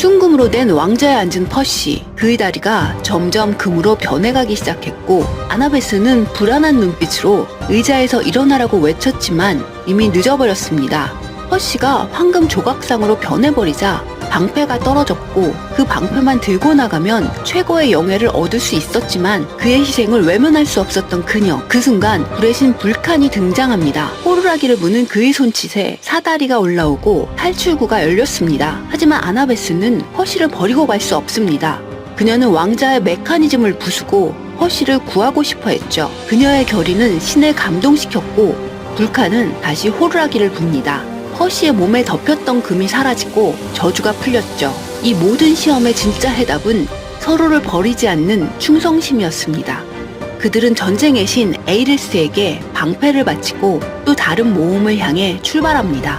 순금으로 된 왕좌에 앉은 퍼시. 그의 다리가 점점 금으로 변해가기 시작했고 아나베스는 불안한 눈빛으로 의자에서 일어나라고 외쳤지만 이미 늦어버렸습니다. 퍼시가 황금 조각상으로 변해버리자 방패가 떨어졌고 그 방패만 들고 나가면 최고의 영예를 얻을 수 있었지만 그의 희생을 외면할 수 없었던 그녀. 그 순간 불의 신 불칸이 등장합니다. 호루라기를 무는 그의 손짓에 사다리가 올라오고 탈출구가 열렸습니다. 하지만 아나베스는 허시를 버리고 갈 수 없습니다. 그녀는 왕자의 메커니즘을 부수고 허시를 구하고 싶어 했죠. 그녀의 결의는 신을 감동시켰고 불칸은 다시 호루라기를 붑니다. 허시의 몸에 덮였던 금이 사라지고 저주가 풀렸죠. 이 모든 시험의 진짜 해답은 서로를 버리지 않는 충성심이었습니다. 그들은 전쟁의 신 에이리스에게 방패를 바치고 또 다른 모험을 향해 출발합니다.